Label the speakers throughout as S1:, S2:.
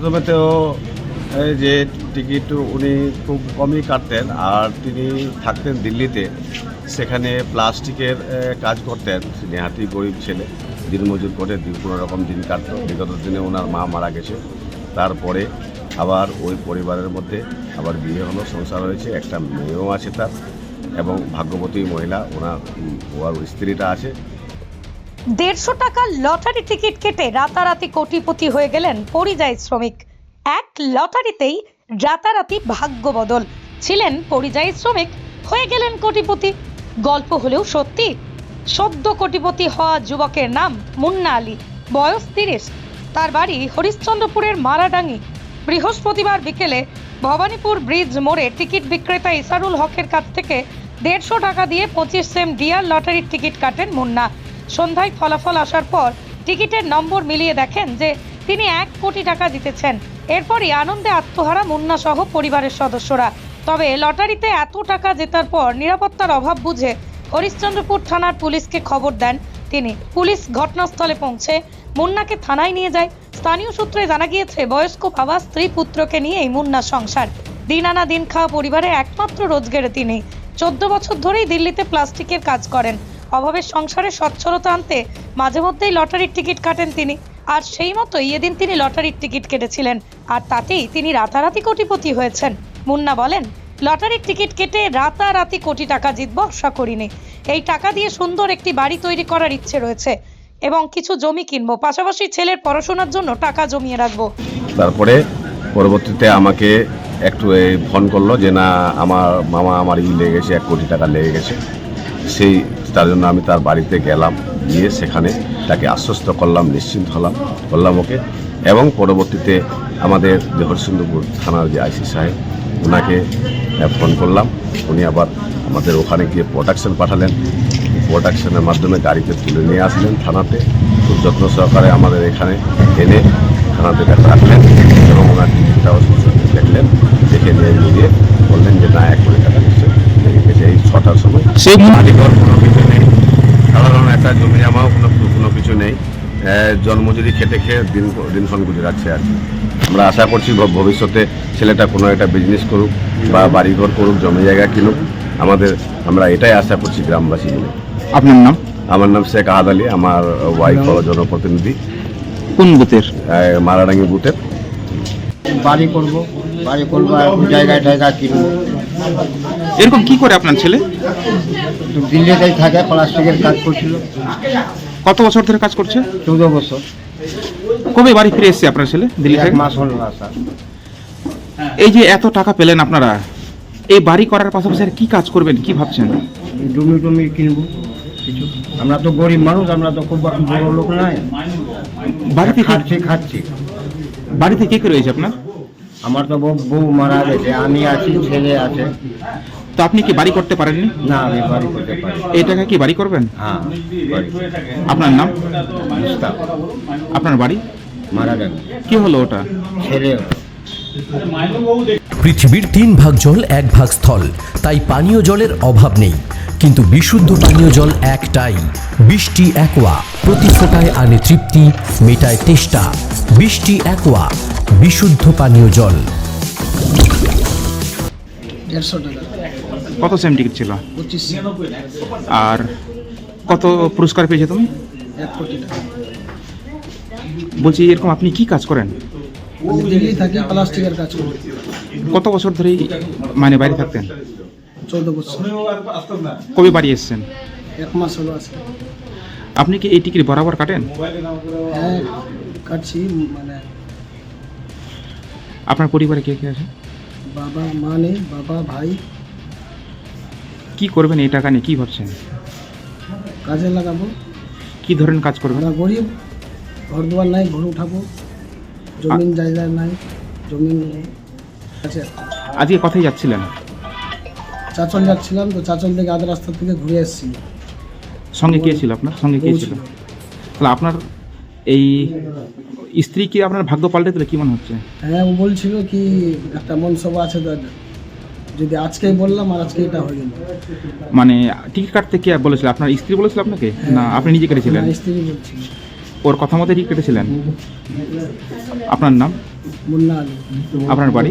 S1: প্রথমে তো যে টিকিট উনি খুব কমই কাটতেন আর তিনি থাকতেন দিল্লিতে। সেখানে প্লাস্টিকের কাজ করতেন। নেহাতি গরিব ছেলে, দিনমজুর করে দিন- কোনো রকম দিন কাটতো। বিগত দিনে ওনার মা মারা গেছে। তারপরে আবার ওই পরিবারের মধ্যে আবার বিয়ে হলো, সংসার হয়েছে, একটা মেয়েও আছে তার এবং ভাগ্যবতী মহিলা, ওনার ওর স্ত্রীটা আছে।
S2: দেড়শো টাকার লটারি টিকিট কেটে রাতারাতি কোটিপতি হয়ে গেলেন পরিযায়ী শ্রমিক। এক লটারিতেই রাতারাতি ভাগ্য বদল। ছিলেন পরিযায়ী শ্রমিক, হয়ে গেলেন কোটিপতি। গল্প হলেও সত্যি। সদ্য কোটিপতি হওয়া যুবকের নাম মুন্না আলী। বয়স তিরিশ। তার বাড়ি হরিশ্চন্দ্রপুরের মারাডাঙ্গি। বৃহস্পতিবার বিকেলে ভবানীপুর ব্রিজ মোড়ে টিকিট বিক্রেতা ইসারুল হকের কাছ থেকে দেড়শো টাকা দিয়ে পঁচিশ সেম ডিয়ার লটারির টিকিট কাটেন মুন্না। সন্ধ্যায় ফলাফল আসার পর টিকিটের নম্বর মিলিয়ে দেখেন যে তিনি এক কোটি টাকা জিতেছেন। এরপরই আনন্দে আত্মহারা মুন্না সহ পরিবারের সদস্যরা। তবে লটারিতে এত টাকা জেতার পর নিরাপত্তার অভাব বুঝে হরিশ্চন্দ্রপুর থানার পুলিশকে খবর দেন তিনি। পুলিশ ঘটনাস্থলে পৌঁছে মুন্নাকে থানায় নিয়ে যায়। স্থানীয় সূত্রে জানা গিয়েছে, বয়স্ক বাবা স্ত্রী পুত্রকে নিয়ে এই মুন্নার সংসার। দিন আনা দিন খাওয়া পরিবারে একমাত্র রোজগারে তিনি। চোদ্দ বছর ধরেই দিল্লিতে প্লাস্টিকের কাজ করেন। অভাবের সংসারে সচ্ছলতা আনতে মাঝে মধ্যেই লটারির টিকিট কাটেন তিনি। আর সেই মতোই এদিন তিনি লটারির টিকিট কেটেছিলেন। আর তাতেই তিনি রাতারাতি কোটিপতি হয়েছেন। মুন্না বলেন, লটারির টিকিট কেটে রাতারাতি কোটি টাকা জিতব আশা করিনি। এই টাকা দিয়ে সুন্দর একটি বাড়ি তৈরি করার ইচ্ছে রয়েছে এবং কিছু জমি কিনবো। পাশাপাশি ছেলের পড়াশোনার জন্য টাকা জমিয়ে রাখব।
S1: তারপরে পরবর্তীতে আমাকে একটু ফোন করল যে, না, আমার মামা, আমার ই লেগে গেছে, এক কোটি টাকা লেগে গেছে। সেই, তার জন্য আমি তার বাড়িতে গেলাম, গিয়ে সেখানে তাকে আশ্বস্ত করলাম, নিশ্চিন্ত হলাম করলাম ওকে। এবং পরবর্তীতে আমাদের যে থানার যে আইসি সাহেব ওনাকে ফোন করলাম। উনি আবার আমাদের ওখানে গিয়ে প্রোডাকশন পাঠালেন। প্রোডাকশনের মাধ্যমে গাড়িতে তুলে নিয়ে আসলেন থানাতে। খুব যত্ন সহকারে আমাদের এখানে এনে থানাতে রাখলেন এবং ওনার টিকিটটাও দেখলেন। দেখে নিয়ে গিয়ে বললেন যে, না, এক কোটি টাকা নিচ্ছে লেগে সময়।
S3: সেই
S1: মালিকর কোনো কিছু নেই। সাধারণ একটা জমি জামাও কোনো কোনো কিছু নেই। জন্মজুরি খেটে খেয়ে দিন দিনক্ষণ গুজরাচ্ছে আর কি। আমরা আশা করছি ভবিষ্যতে ছেলেটা কোনো একটা বিজনেস করুক বা বাড়িঘর করুক জমি জায়গা কিনুক। আমাদের আমরা এটাই আশা করছি গ্রামবাসী মিলে।
S3: আপনার নাম?
S1: আমার নাম শেখ আহাদ আলী আমার ওয়াইফ হলো জনপ্রতিনিধি।
S3: কোন বুথের?
S1: মারাডাঙ্গি বুথের।
S4: বাড়ি করব বাড়ি করব জায়গায় জায়গা কিনবো।
S3: এরকম কি করে আপনার ছেলে?
S4: তো দিল্লিতেই থাকে প্লাস্টিকের কাজ করছিল।
S3: কত বছর ধরে কাজ করছে?
S4: চৌদ্দ বছর।
S3: কবে বাড়ি ফিরে এসেছে আপনার ছেলে দিল্লি থেকে?
S4: মাস হলো না স্যার।
S3: এই যে এত টাকা পেলেন আপনারা এই বাড়ি করার পাশাপাশি আর কি কাজ করবেন কি ভাবছেন?
S4: ডুমি টুমি কিনবো কিছু। আমরা তো গরিব মানুষ আমরা তো খুব বড় লোক নাই।
S3: বাড়িতে
S4: খাচ্ছি খাচ্ছি।
S3: বাড়িতে কে কে রয়েছে আপনার?
S4: আমার তো বউ বউ মারা গেছে আমি আছি ছেলে আছে।
S3: তো আপনি কি বাড়ি করতে পারেননি?
S4: না আমি বাড়ি করতে পারি
S3: এই টাকা কি বাড়ি করবেন?
S4: হ্যাঁ বাড়ি।
S3: আপনার নাম?
S4: মুস্তাক।
S3: আপনার বাড়ি?
S4: মারা গেছে
S3: কি হলো ওটা?
S4: ছেলে
S5: পৃথিবীর তিন ভাগ জল এক ভাগ স্থল। তাই পানীয় জলের অভাব নেই। কিন্তু বিশুদ্ধ পানীয় জল একটাই। বৃষ্টি একোয়া। প্রতি ফোটায় আনে তৃপ্তি মেটায় তেষ্টা। বৃষ্টি একোয়া। বিশুদ্ধ পানীয় জল।
S6: দেড়শো টাকা।
S3: কত সেম টিকিট ছিল? আর কত পুরস্কার পেয়েছে তুমি? বলছি, এরকম আপনি কি কাজ করেন? কত বছর ধরেই মানে বাইরে থাকতেন? কবে বাড়ি এসছেন?
S6: এক মাস হলো আছে
S3: আপনি কি এই টিকিট বরাবর কাটেন?
S6: কাটছি মানে
S3: আপনার পরিবারে কে কে আছে?
S6: বাবা, মা নেই, বাবা, ভাই।
S3: কি করবেন এই টাকা নিয়ে? কি ভাবছেন?
S6: কাজে লাগাবো।
S3: কি ধরনের কাজ করবেন?
S6: আমরা গরিব ঘর দুয়ার নাই ঘর উঠাবো। জমিন জায়গা নাই জমিন আছে।
S3: আজকে কথাই যাচ্ছিলেন?
S6: চাচল যাচ্ছিলাম তো চাচল থেকে আধ রাস্তা থেকে ঘুরে এসেছি।
S3: সঙ্গে কে ছিল আপনার? সঙ্গে কে ছিল। তাহলে আপনার এই স্ত্রী কি আপনার ভাগ্য পাল্টে দিলে কি মনে হচ্ছে?
S6: হ্যাঁ ও বলছিল কি একটা মনসভা আছে তো যদি আজকেই বললাম আর আজকে এটা হয়ে গেল।
S3: মানে টিকিট কাটতে কে বলেছিল? আপনার স্ত্রী বলেছিল আপনাকে? না আপনি নিজে কেটেছিলেন?
S6: স্ত্রী বলছিল
S3: ওর কথা মতো ঠিক কেটেছিলেন? আপনার নাম?
S6: মুন্না আলী।
S3: আপনার বাড়ি?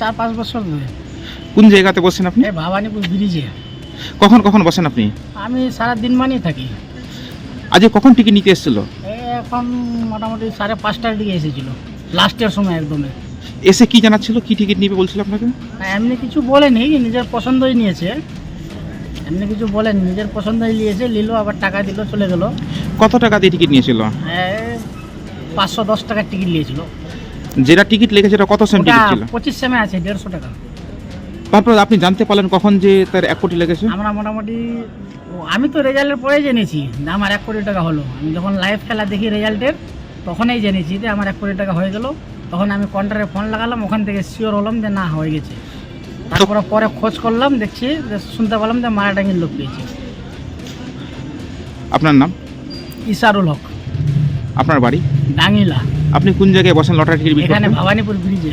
S7: চার পাঁচ বছর ধরে
S3: কোন জায়গাতে বসেন আপনি
S7: ভবানীপুর ব্রিজে
S3: কখন কখন বসেন আপনি
S7: আমি সারা দিন মানেই থাকি
S3: আজকে কখন টিকিট নিতে এসেছিল
S7: এখন মোটামুটি সাড়ে পাঁচটার দিকে এসেছিল লাস্টের সময় একদমই
S3: এসে কি জানাচ্ছিল? কি টিকিট নিবে বলছিল আপনাকে?
S7: না, এমনি কিছু বলেনি নিজের পছন্দই নিয়েছে। এমনি কিছু বলেনি নিজের পছন্দই নিয়েছে নিল আবার টাকা দিল চলে গেল।
S3: কত টাকা দিয়ে টিকিট নিয়েছিল?
S7: পাঁচশো দশ টাকার টিকিট নিয়েছিল।
S3: যেটা টিকিট লেগেছে সেটা কত সেম টিকিট ছিল?
S7: পঁচিশ সেমে আছে দেড়শো টাকা।
S3: তারপর আপনি জানতে পারলেন কখন যে তার এক কোটি লেগেছে?
S7: আমরা মোটামুটি আমি তো রেজাল্টের পরে জেনেছি আমার এক কোটি টাকা হলো। আমি যখন লাইভ খেলা দেখি রেজাল্টের তখনই জেনেছি যে আমার এক কোটি টাকা হয়ে গেল। তখন আমি কন্টারে ফোন লাগালাম ওখান থেকে শিওর হলাম যে না হয়ে গেছে। তারপরে পরে খোঁজ করলাম দেখছি যে শুনতে পেলাম যে মারাটাঙ্গির লোক পেয়েছে।
S3: আপনার নাম?
S7: ইসারুল হক।
S3: আপনার বাড়ি?
S7: ডাঙ্গিলা।
S3: আপনি কোন জায়গায় বসেন লটারি টিকিট
S7: এখানে? ভবানীপুর ব্রিজে